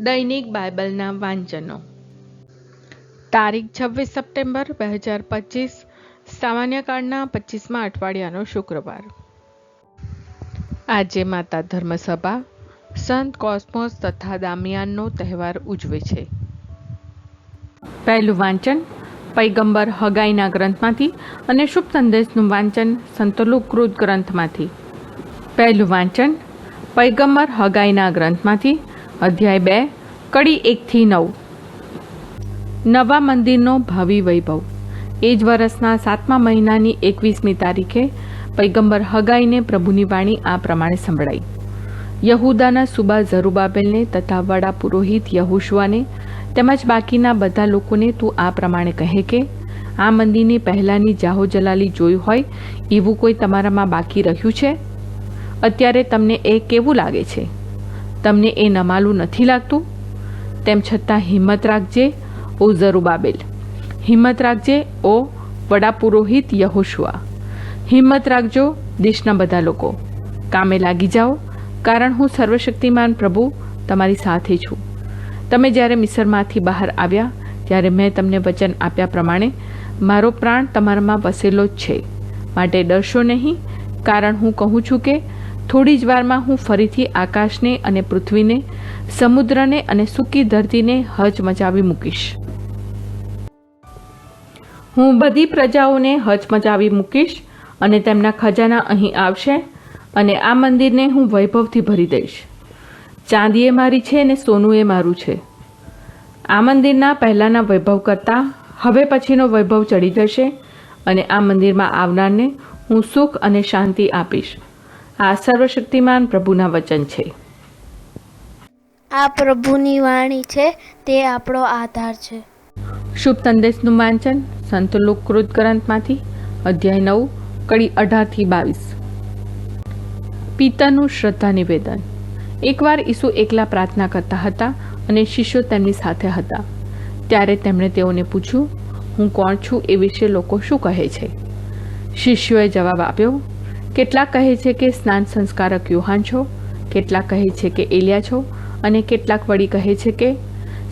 દૈનિક બાઇબલના વાંચનો. તારીખ છવ્વીસ સપ્ટેમ્બર બે હજાર પચીસ, સામાન્ય કાળના પચીસમા અઠવાડિયાનો શુક્રવાર. આજે માતા ધર્મસભા, સંત કોસ્મોસ તથા દામિયાનનો તહેવાર ઉજવે છે. પહેલું વાંચન પૈગંબર હગાઈના ગ્રંથમાંથી અને શુભ સંદેશનું વાંચન સંતલુકૃત ગ્રંથમાંથી. પહેલું વાંચન પૈગંબર હગાઈના ગ્રંથમાંથી અધ્યાય બે, કડી એકથી નવ. નવા મંદિરનો ભાવિ વૈભવ. એ જ વર્ષના સાતમા મહિનાની એકવીસમી તારીખે પૈગંબર હગાઈને પ્રભુની વાણી આ પ્રમાણે સંભળાઈ. યહૂદાના સુબા ઝરુબાબેલને તથા વડા પુરોહિત યહુશુઆને તેમજ બાકીના બધા લોકોને તું આ પ્રમાણે કહે કે, આ મંદિરની પહેલાંની જાહો જલાલી જોયું હોય એવું કોઈ તમારામાં બાકી રહ્યું છે? અત્યારે તમને એ કેવું લાગે છે? તમને એ નમાલું નથી લાગતું? તેમ છતાં હિંમત રાખજે, ઓ ઝરુબાબેલ. હિંમત રાખજે, ઓ વડા પુરોહિત યહોશુઆ. હિંમત રાખજો દેશના બધા લોકો. કામે લાગી જાઓ, કારણ હું સર્વશક્તિમાન પ્રભુ તમારી સાથે છું. તમે જ્યારે મિસરમાંથી બહાર આવ્યા, ત્યારે મેં તમને વચન આપ્યા પ્રમાણે, મારો પ્રાણ તમારામાં વસેલો જ છે. માટે ડરશો નહીં, કારણ હું કહું છું કે થોડી જ વારમાં હું ફરીથી આકાશને અને પૃથ્વીને, સમુદ્રને અને સૂકી ધરતીને હચ મચાવી મૂકીશ. હું બધી પ્રજાઓને હચમચાવી મૂકીશ અને તેમના ખજાના અહીં આવશે અને આ મંદિરને હું વૈભવથી ભરી દઈશ. ચાંદીએ મારી છે અને સોનું એ મારું છે. આ મંદિરના પહેલાંના વૈભવ કરતાં હવે પછીનો વૈભવ ચડી જશે અને આ મંદિરમાં આવનારને હું સુખ અને શાંતિ આપીશ. આ સર્વશક્તિમાન પ્રભુના વચન છે. આ પ્રભુની વાણી છે તે આપણો આધાર છે. શુભ સંદેશનું વાંચન સંત લોકકૃત ગ્રંથમાંથી અધ્યાય નવ કડી અઢારથી બાવીસ. પિતાનું શ્રદ્ધા નિવેદન. એકવાર ઈસુ એકલા પ્રાર્થના કરતા હતા અને શિષ્યો તેમની સાથે હતા. ત્યારે તેમણે તેઓને પૂછ્યું હું કોણ છું? એ વિશે લોકો શું કહે છે? શિષ્યોએ જવાબ આપ્યો કેટલાક કહે છે કે સ્નાન સંસ્કારક યુહાન છો, કેટલાક કહે છે કે એલિયા છો, અને કેટલાક વળી કહે છે કે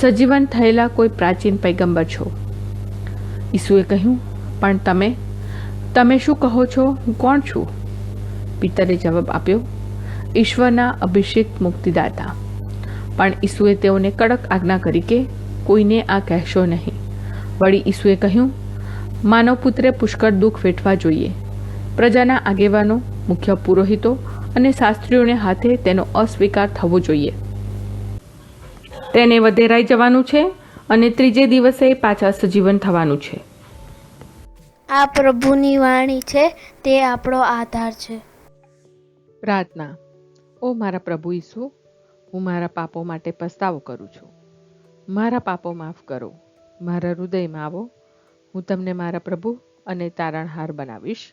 સજીવન થયેલા કોઈ પ્રાચીન પૈગંબર છો. ઈસુએ કહ્યું, પણ તમે તમે શું કહો છો? હું કોણ છું? પિતરે જવાબ આપ્યો, ઈશ્વરના અભિષેક મુક્તિદાતા. પણ ઈસુએ તેઓને કડક આજ્ઞા કરી કે કોઈને આ કહેશો નહીં. વળી ઈસુએ કહ્યું, માનવ પુત્રે પુષ્કળ દુઃખ વેઠવા જોઈએ. પ્રજાના આગેવાનો મુખ્ય પુરોહિતો અને શાસ્ત્રીઓને હાથે તેનો અસ્વીકાર થવો જોઈએ. તેને વધેરાઈ જવાનું છે અને ત્રીજે દિવસે પાછા સજીવન થવાનું છે. આ પ્રભુની વાણી છે તે આપણો આધાર છે. પ્રાર્થના. ઓ મારા પ્રભુ ઈસુ હું મારા પાપો માટે પસ્તાવો કરું છું. મારા પાપો માફ કરો. મારા હૃદયમાં આવો. હું તમને મારા પ્રભુ અને તારણહાર બનાવીશ.